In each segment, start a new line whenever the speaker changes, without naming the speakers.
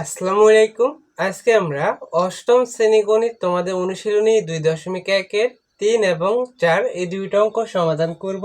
আসসালামু আলাইকুম। আজকে আমরা অষ্টম শ্রেণি গণিত তোমাদের অনুশীলনী দুই দশমিক একের তিন এবং চার এই দুইটা অঙ্ক সমাধান করব।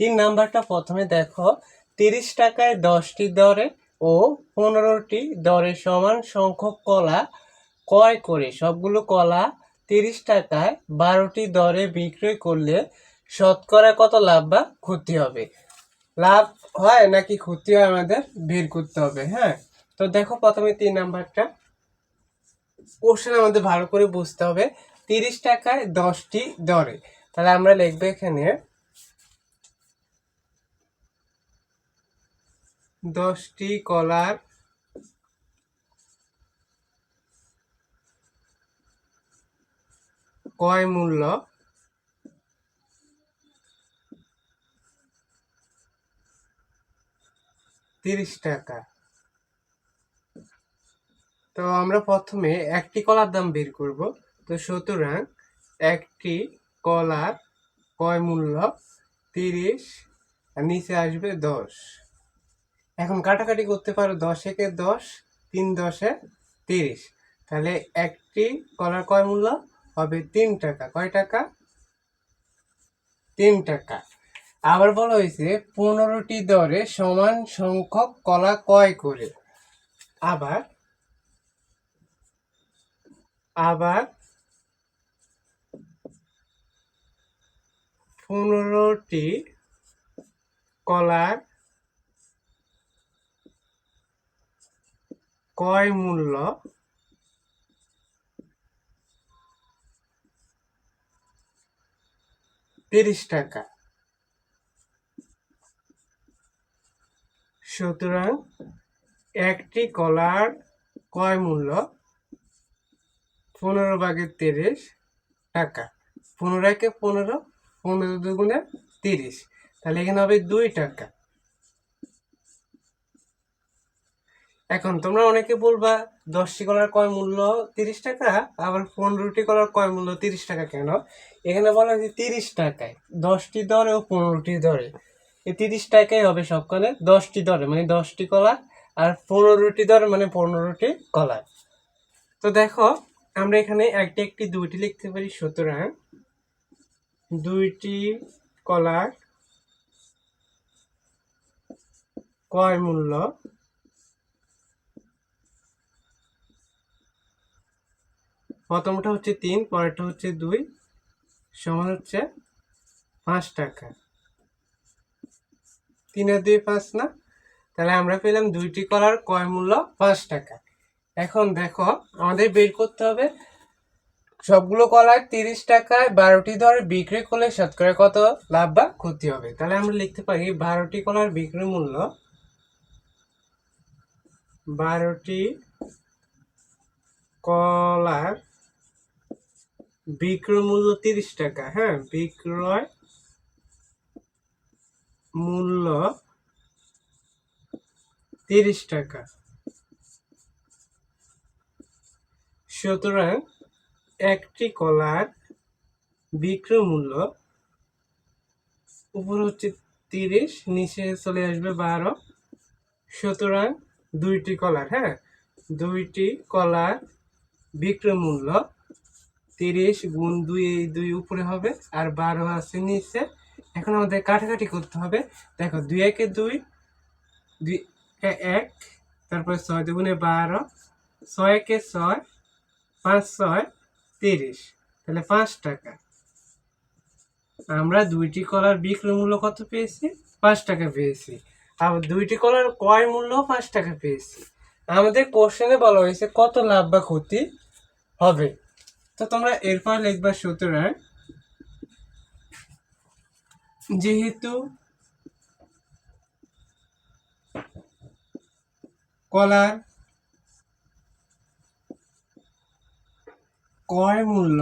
তিন নাম্বারটা প্রথমে দেখো, তিরিশ টাকায় দশটি দরে ও পনেরোটি দরে সমান সংখ্যক কলা ক্রয় করে। সবগুলো কলা তিরিশ টাকায় বারোটি দরে বিক্রয় করলে শতকরা কত লাভ বা ক্ষতি হবে? লাভ হয় নাকি ক্ষতি হয় আমাদের বের করতে হবে হ্যাঁ? তো দেখো প্রথমে তিন নাম্বারটা। কোশ্চেন আমাদের ভালো করে বুঝতে হবে। তিরিশ টাকায় দশটি দরে। তাহলে আমরা লিখব এখানে, দশটি কলার ক্রয় মূল্য তিরিশ টাকা। তো আমরা প্রথমে একটি কলার দাম বের করব। তো সুতরাং একটি কলার কয় মূল্য তিরিশ, আর নিচে আসবে দশ। এখন কাটাকাটি করতে পারো দশ একে দশ, তিন দশে তিরিশ। তাহলে একটি কলার কয় মূল্য হবে তিন টাকা। কয় টাকা? তিন টাকা। আবার বলা হয়েছে পনেরোটি দরে সমান সংখ্যক কলা ক্রয় করে। আবার আবার পনেরোটি কলার ক্রয় মূল্য তিরিশ টাকা। সুতরাং একটি কলার ক্রয় মূল্য পনেরো ভাগের তিরিশ টাকা। পনেরো একে পনেরো পনেরো দুগুণে তিরিশ। তাহলে এখানে হবে দুই টাকা। এখন তোমরা অনেকে বলবা, দশটি কলার কয় মূল্য? তিরিশ টাকা? আবার পনেরোটি কলার কয় মূল্য? তিরিশ টাকা কেন? এখানে বলা হয়েছে তিরিশ টাকায়। দশটি দরে ও পনেরোটি দরে। এই তিরিশ টাকাই হবে সবখানে। দশটি দরে মানে দশটি কলা আর পনেরোটি দরে মানে পনেরোটি কলা তো দেখো আমরা এখানে একটি একটি, দুইটি লিখতে পারি। সুতরাং দুইটি কলার ক্রয় মূল্য প্রথমটা হচ্ছে তিন, পরেরটা হচ্ছে দুই, সমান হচ্ছে পাঁচ টাকা। তিন আর দুই পাঁচ না? তাহলে আমরা পেলাম দুইটি কলার ক্রয় মূল্য পাঁচ টাকা। এখন দেখো, আমাদের বের করতে হবে। সবগুলো কলার তিরিশ টাকায় বারোটি ধরে বিক্রি করলে শতকরা কত লাভ বা ক্ষতি হবে? তাহলে আমরা লিখতে পারি বারোটি কলার বিক্রি মূল্য বারোটি কলার বিক্রয় মূল্য তিরিশ টাকা হ্যাঁ? বিক্রয় মূল্য তিরিশ টাকা। সুতরাং একটি কলার বিক্রয় মূল্য উপর হচ্ছে তিরিশ, নিচে চলে আসবে বারো। সুতরাং দুইটি কলার হ্যাঁ? দুইটি কলার বিক্রয় মূল্য তিরিশ গুণ দুই, এই দুই উপরে হবে আর বারো আছে নিচে। এখন আমাদের কাটাকাটি করতে হবে। দেখো, দুই একে দুই দুই এক তারপরে ছয় দুগুণে বারো, ছয় একে ছয় পাঁচ ছয় তিরিশ। তাহলে পাঁচ টাকা। আমরা দুইটি কলার বিক্রয় মূল্য কত পেয়েছি? পাঁচ টাকা পেয়েছি। আবার দুইটি কলার ক্রয় মূল্য পাঁচ টাকা পেয়েছি। আমাদের কোশ্চেনে বলা হয়েছে কত লাভ বা ক্ষতি হবে? তো তোমরা এরপর লিখবা সুতরাং, যেহেতু কলার ক্রয় মূল্য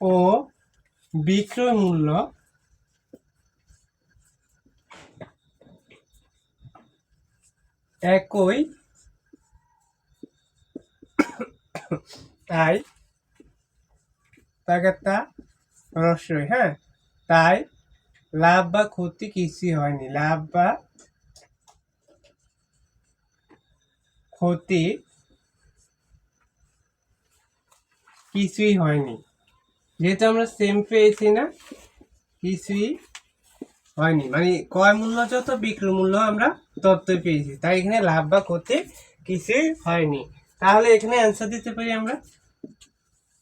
ও বিক্রয় মূল্য একই তাই তাগাতা রসই হ্যাঁ? তাই লাভ বা ক্ষতি কিছুই হয়নি। লাভ বা ক্ষতি কিছুই হয়নি। যেহেতু আমরা সেম পেয়েছি না, কিছুই হয়নি। মানে ক্রয় মূল্য যত, বিক্রয় মূল্য আমরা ততই পেয়েছি। তাই এখানে লাভ বা ক্ষতি কিছুই হয়নি। তাহলে এখানে অ্যান্সার দিতে পারি আমরা?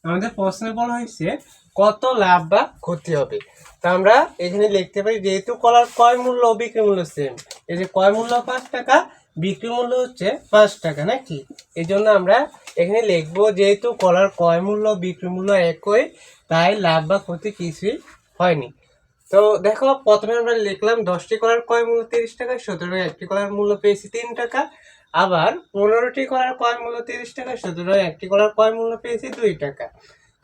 আমাদের প্রশ্নে বলা হয়েছে, কত লাভ বা ক্ষতি হবে? তা আমরা এখানে লিখতে পারি, যেহেতু কলার ক্রয় মূল্য ও বিক্রি মূল্য সেম এই যে ক্রয় মূল্য পাঁচ টাকা বিক্রি মূল্য হচ্ছে পাঁচ টাকা, নাকি? এই জন্য আমরা এখানে লিখব, যেহেতু কলার ক্রয় মূল্য, বিক্রি মূল্য একই, তাই লাভ বা ক্ষতি কিছুই হয়নি। তো দেখো, প্রথমে আমরা লিখলাম, দশটি কলার ক্রয় মূল্য তিরিশ টাকা, সতেরো একটি কলার মূল্য পেয়েছি তিন টাকা। আবার পনেরোটি কলার ক্রয় মূল্য তিরিশ টাকা, সতেরো একটি কলার ক্রয় মূল্য পেয়েছি দুই টাকা।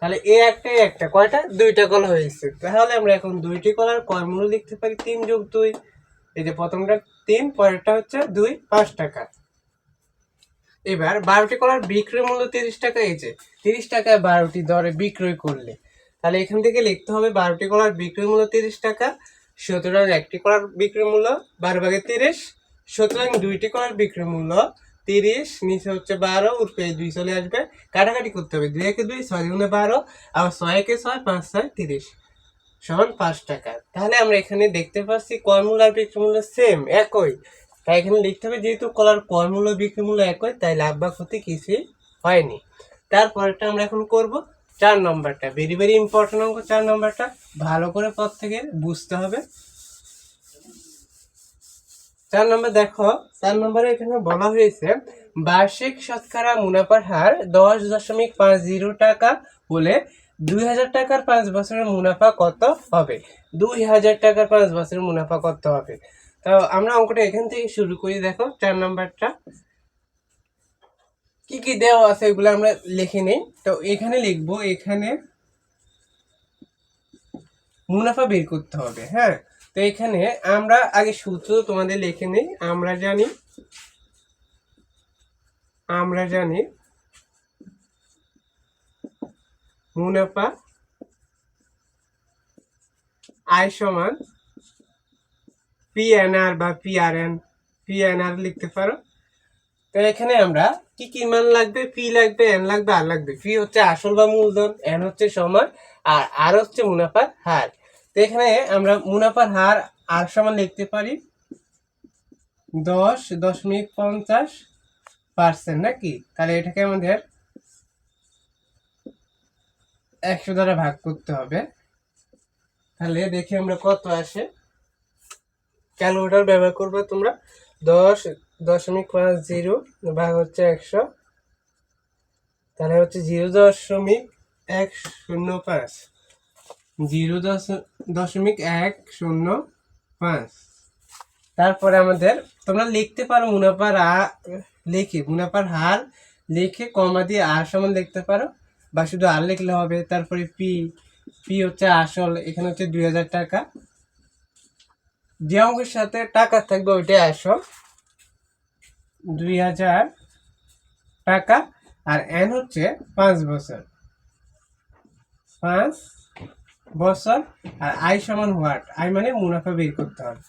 তাহলে এ একটা একটা, কয়টা? দুইটা কলা হয়েছে। তাহলে আমরা এখন দুইটি কলার ক্রয় মূল্য লিখতে পারি, তিন যোগ দুই। এই যে প্রথমটা তিন, পরেরটা হচ্ছে দুই, পাঁচ টাকা। এবার বারোটি কলার বিক্রয় মূল্য তিরিশ টাকা, এই যে তিরিশ টাকায় বারোটি দরে বিক্রয় করলে। তাহলে এখান থেকে লিখতে হবে বারোটি কলার বিক্রয় মূল্য তিরিশ টাকা, সুতরাং একটি কলার বিক্রয় মূল্য বারো ভাগে তিরিশ, সুতরাং দুইটি কলার বিক্রয় মূল্য তিরিশ, নিচে হচ্ছে বারো উঠবে দুই চলে আসবে। কাটাকাটি করতে হবে। দুই একে দুই, ছয় দুগুণে বারো, আবার ছয় একে ছয়, পাঁচ ছয়, তিরিশ। সমান পাঁচ টাকা। তাহলে আমরা এখানে দেখতে পাচ্ছি কয় আর বিক্রয় মূল্য সেম একই। তাই এখানে লিখতে হবে, যেহেতু কলার কয় মূল্য বিক্রয় মূল্য একই, তাই লাভ বা ক্ষতি কিছুই হয়নি। তারপরেরটা আমরা এখন করব, চার নম্বরটা। ভেরি ভেরি ইম্পর্টেন্ট অঙ্ক, চার নম্বরটা। ভালো করে পর থেকে বুঝতে হবে। চার নম্বর দেখো, চার নম্বরে এখানে বলা হয়েছে, বার্ষিক শতকরা মুনাফার হার দশ দশমিক পাঁচ জিরো টাকা হলে দুই হাজার টাকার পাঁচ বছরের মুনাফা কত হবে? দুই হাজার টাকার পাঁচ বছরের মুনাফা কত হবে? তো আমরা অঙ্কটা এখান থেকে শুরু করি, দেখো, চার নম্বরটা। কি কি দেওয়া আছে এগুলো আমরা লিখে নিই। তো এখানে লিখব, এখানে মুনাফা বের করতে হবে হ্যাঁ? তো এখানে আমরা আগে সূত্র তোমাদের লিখে নিই, আমরা জানি আমরা জানি মুনাফা আয় সমান পিএনআর বা P R N P N R লিখতে পারো। তো এখানে আমরা কি কি মান লাগবে? পি লাগবে এন লাগবে আর লাগবে। পি হচ্ছে আসল বা মূলধন এন হচ্ছে সময় আর আর হচ্ছে মুনাফার হার। তো এখানে আমরা মুনাফার হার আর সমান লিখতে পারি দশ দশমিক পঞ্চাশ পার্সেন্ট নাকি? তাহলে এটাকে আমাদের একশো দ্বারা ভাগ করতে হবে। তাহলে দেখি আমরা কত আসে। ক্যালকুলেটর ব্যবহার করবে তোমরা। দশ, দশমিক পাঁচ, জিরো, ভাগ হচ্ছে একশো। তাহলে হচ্ছে জিরো দশমিক এক শূন্য পাঁচ। জিরো দশ, দশমিক এক শূন্য পাঁচ। তারপরে আমাদের তোমরা লিখতে পারো মুনাফার লিখে, মুনাফার হার লিখে কমা দিয়ে আর সমান লিখতে পারো। বা শুধু আর লিখলে হবে? তারপরে পি পি হচ্ছে আসল, এখানে হচ্ছে দুই হাজার টাকা। যে অঙ্কের সাথে টাকা থাকবে ওইটাই আসল। দুই হাজার টাকা, আর এন হচ্ছে পাঁচ বছর। পাঁচ বছর, আর আই সমান হোয়াট আই মানে মুনাফা বের করতে হবে।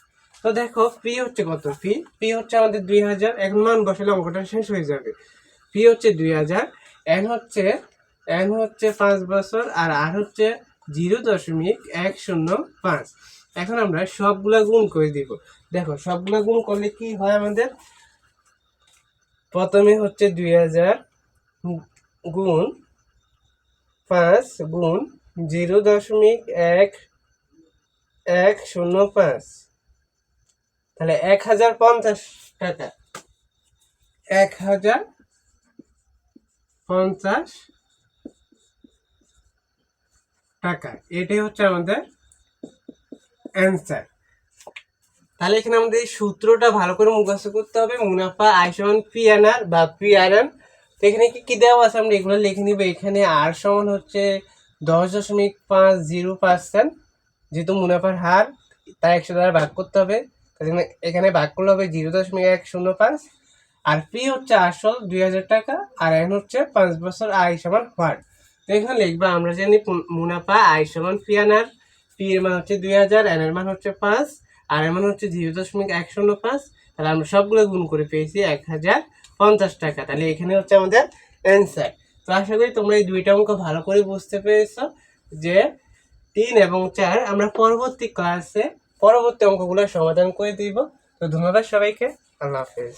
তো দেখো পি হচ্ছে কত? পি পি হচ্ছে আমাদের দুই হাজার, এখন মান বসালে অঙ্কটা শেষ হয়ে যাবে। পি হচ্ছে দুই হাজার এন হচ্ছে এন হচ্ছে পাঁচ বছর আর আর হচ্ছে জিরো দশমিক এক শূন্য পাঁচ। এখন আমরা সবগুলা গুণ করে দিব। দেখো, সবগুলা গুণ করলে কি হয় আমাদের? প্রথমে হচ্ছে দুই হাজার গুণ পাঁচ গুণ জিরো দশমিক এক এক শূন্য পাঁচ। তাহলে এক হাজার পঞ্চাশ টাকা। এক হাজার পঞ্চাশ টাকা। এটাই হচ্ছে আমাদের অ্যান্সার তাহলে এখানে আমাদের এই সূত্রটা ভালো করে মুখস্থ করতে হবে। মুনাফা আয় সমান পি এন আর বা পি আর এন তো এখানে কি কি দেওয়া আছে আমরা এগুলো লিখে নিব। এখানে আর সমান হচ্ছে দশ দশমিক পাঁচ জিরো পার্সেন্ট। যেহেতু মুনাফার হার, তাই একশো দ্বারা ভাগ করতে হবে। এখানে ভাগ করলে হবে জিরো দশমিক এক শূন্য পাঁচ। আর পি হচ্ছে আসল দুই হাজার টাকা। আর এন হচ্ছে পাঁচ বছর আয় সমান হোয়াট তো এখানে লিখবা, আমরা জানি মুনাফা, আয় সমান পি আর পি এর মান হচ্ছে দুই হাজার এন এর মান হচ্ছে পাঁচ, আর এর মান হচ্ছে জিরো দশমিক এক শূন্য পাঁচ। তাহলে আমরা সবগুলো গুণ করে পেয়েছি এক হাজার পঞ্চাশ টাকা। তাহলে এখানে হচ্ছে আমাদের অ্যান্সার তো আশা করি তোমরা এই দুইটা অঙ্ক ভালো করে বুঝতে পেরেছ যে তিন এবং চার আমরা পরবর্তী ক্লাসে পরবর্তী অঙ্কগুলো সমাধান করে দিব। তো ধন্যবাদ সবাইকে। আল্লাহ হাফেজ।